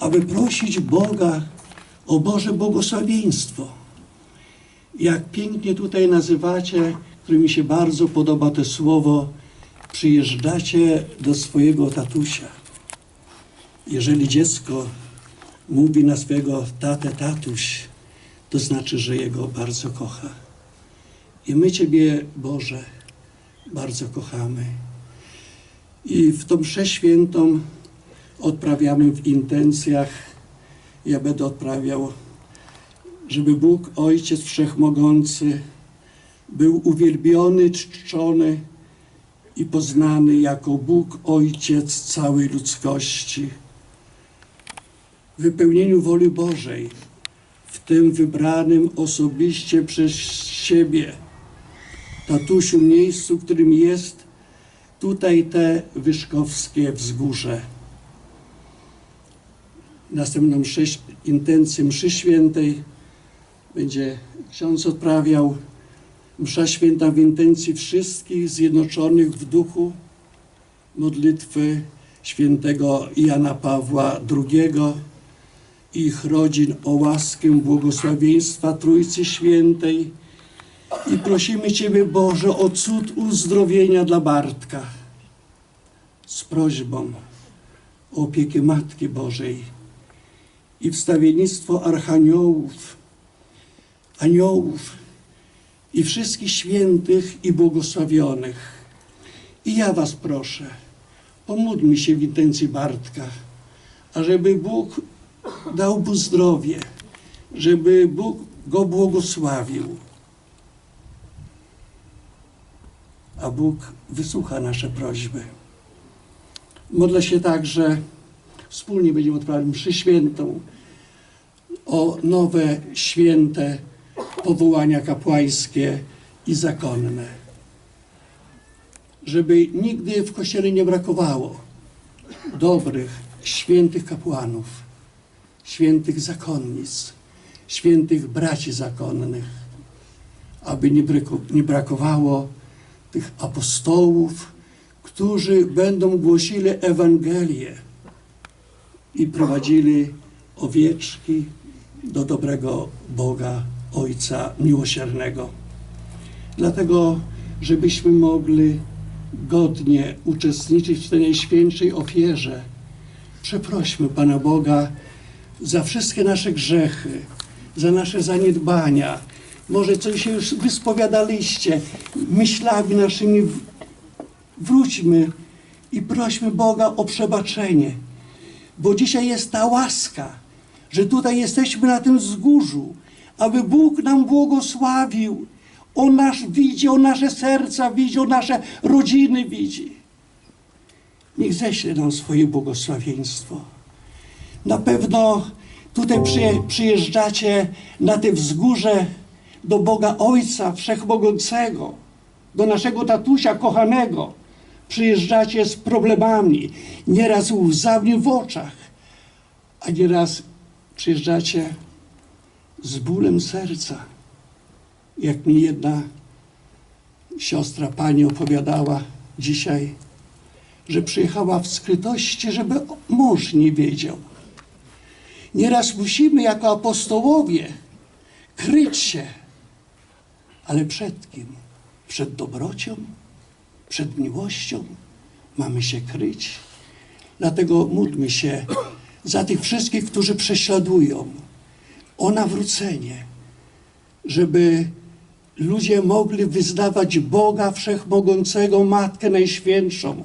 aby prosić Boga o Boże błogosławieństwo. Jak pięknie tutaj nazywacie, które mi się bardzo podoba to słowo, przyjeżdżacie do swojego tatusia. Jeżeli dziecko mówi na swojego tatę tatuś, to znaczy, że jego bardzo kocha. I my Ciebie, Boże, bardzo kochamy. I w tą mszę świętą odprawiamy w intencjach. Ja będę odprawiał, żeby Bóg, Ojciec Wszechmogący, był uwielbiony, czczony i poznany jako Bóg, Ojciec całej ludzkości. W wypełnieniu woli Bożej, w tym wybranym osobiście przez siebie, tatusiu miejscu, którym jest tutaj te wyszkowskie wzgórze. Następną mszę, intencję mszy świętej będzie ksiądz odprawiał. Msza święta w intencji wszystkich zjednoczonych w duchu modlitwy świętego Jana Pawła II ich rodzin o łaskę błogosławieństwa Trójcy Świętej. I prosimy Ciebie Boże o cud uzdrowienia dla Bartka z prośbą o opiekę Matki Bożej i wstawiennictwo archaniołów, aniołów i wszystkich świętych i błogosławionych. I ja Was proszę, pomódlmy się w intencji Bartka, ażeby Bóg dał mu zdrowie, żeby Bóg go błogosławił. A Bóg wysłucha nasze prośby. Modlę się także, wspólnie będziemy odprawiać mszy świętą o nowe święte powołania kapłańskie i zakonne. Żeby nigdy w Kościele nie brakowało dobrych, świętych kapłanów, świętych zakonnic, świętych braci zakonnych, aby nie, nie brakowało tych apostołów, którzy będą głosili Ewangelię i prowadzili owieczki do dobrego Boga, Ojca Miłosiernego. Dlatego, żebyśmy mogli godnie uczestniczyć w tej najświętszej ofierze, przeprośmy Pana Boga za wszystkie nasze grzechy, za nasze zaniedbania. Może coś się już wyspowiadaliście, myślami naszymi wróćmy i prośmy Boga o przebaczenie, bo dzisiaj jest ta łaska, że tutaj jesteśmy na tym wzgórzu, aby Bóg nam błogosławił. On nas widzi, on nasze serca widzi, on nasze rodziny widzi. Niech ześle nam swoje błogosławieństwo. Na pewno tutaj przyje, przyjeżdżacie na te wzgórze do Boga Ojca Wszechmogącego, do naszego tatusia kochanego. Przyjeżdżacie z problemami, nieraz łzami w oczach, a nieraz przyjeżdżacie z bólem serca. Jak mi jedna siostra pani opowiadała dzisiaj, że przyjechała w skrytości, żeby mąż nie wiedział. Nieraz musimy jako apostołowie kryć się, ale przed kim? Przed dobrocią, przed miłością mamy się kryć. Dlatego módlmy się za tych wszystkich, którzy prześladują, o nawrócenie, żeby ludzie mogli wyznawać Boga Wszechmogącego, Matkę Najświętszą,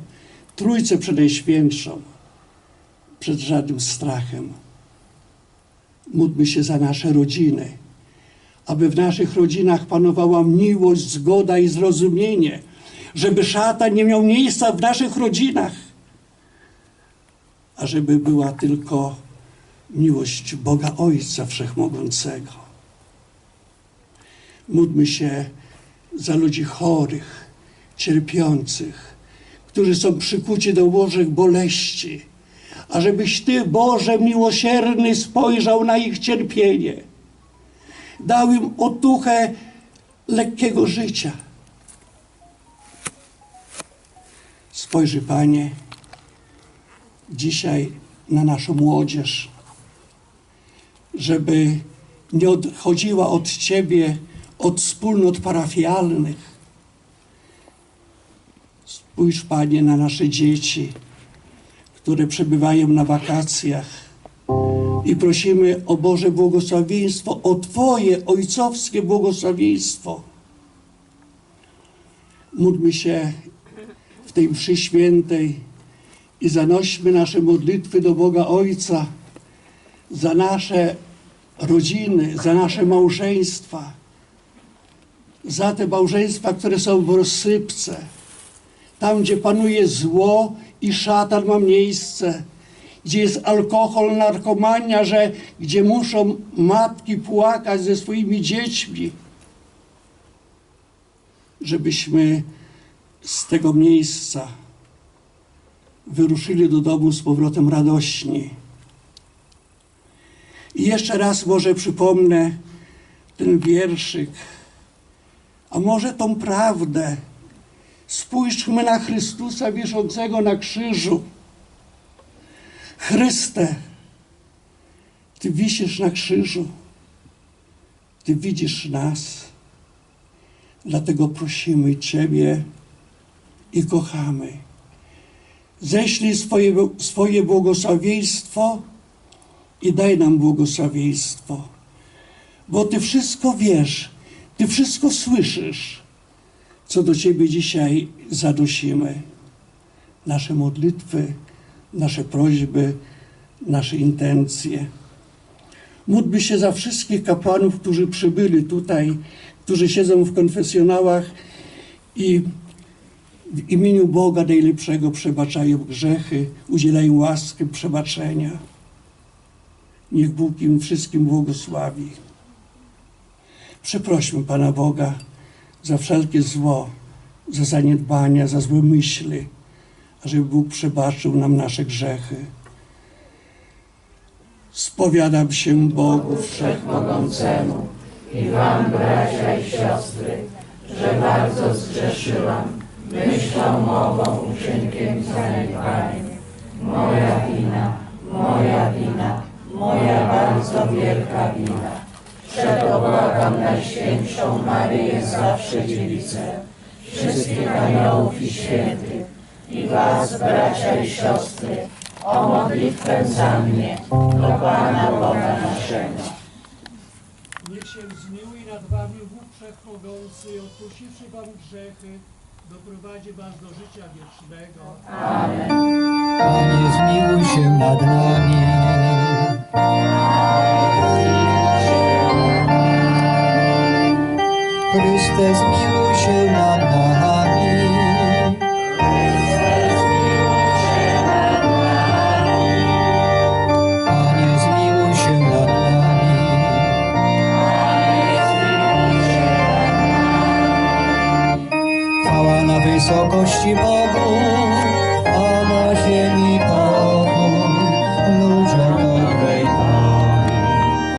Trójcę Przenajświętszą, przed żadnym strachem. Módlmy się za nasze rodziny, aby w naszych rodzinach panowała miłość, zgoda i zrozumienie, żeby szatan nie miał miejsca w naszych rodzinach, a żeby była tylko miłość Boga Ojca Wszechmogącego. Módlmy się za ludzi chorych, cierpiących, którzy są przykuci do łożek boleści, ażebyś Ty, Boże miłosierny, spojrzał na ich cierpienie. Dał im otuchę lekkiego życia. Spojrzyj, Panie, dzisiaj na naszą młodzież, żeby nie odchodziła od Ciebie, od wspólnot parafialnych. Spójrz, Panie, na nasze dzieci, które przebywają na wakacjach i prosimy o Boże błogosławieństwo, o Twoje ojcowskie błogosławieństwo. Módlmy się tej mszy świętej i zanośmy nasze modlitwy do Boga Ojca za nasze rodziny, za nasze małżeństwa, za te małżeństwa, które są w rozsypce, tam gdzie panuje zło i szatan ma miejsce, gdzie jest alkohol, narkomania, że gdzie muszą matki płakać ze swoimi dziećmi, żebyśmy z tego miejsca wyruszyli do domu z powrotem radośni. I jeszcze raz może przypomnę ten wierszyk, a może tą prawdę. Spójrzmy na Chrystusa wiszącego na krzyżu. Chryste, Ty wisisz na krzyżu, Ty widzisz nas, dlatego prosimy Ciebie i kochamy. Ześlij swoje, swoje błogosławieństwo i daj nam błogosławieństwo, bo Ty wszystko wiesz, Ty wszystko słyszysz, co do Ciebie dzisiaj zadosimy. Nasze modlitwy, nasze prośby, nasze intencje. Módlmy się za wszystkich kapłanów, którzy przybyli tutaj, którzy siedzą w konfesjonałach i w imieniu Boga najlepszego przebaczają grzechy, udzielają łaski przebaczenia. Niech Bóg im wszystkim błogosławi. Przeprośmy Pana Boga za wszelkie zło, za zaniedbania, za złe myśli, żeby Bóg przebaczył nam nasze grzechy. Spowiadam się Bogu Wszechmogącemu i wam, bracia i siostry, że bardzo zgrzeszyłam myślą, mową, uczynkiem i zaniedbaniem. Moja wina, moja wina, moja bardzo wielka wina. Przeto błagam Najświętszą Maryję, zawsze dziewicę, wszystkich aniołów i świętych i was, bracia i siostry, o modlitwę za mnie, do Pana Boga naszego. Niech się zmiłuje nad wami Bóg Wszechmogący odpuściwszy wam grzechy, doprowadzi was do życia wiecznego. Amen. Panie, zmiłuj się nad nami.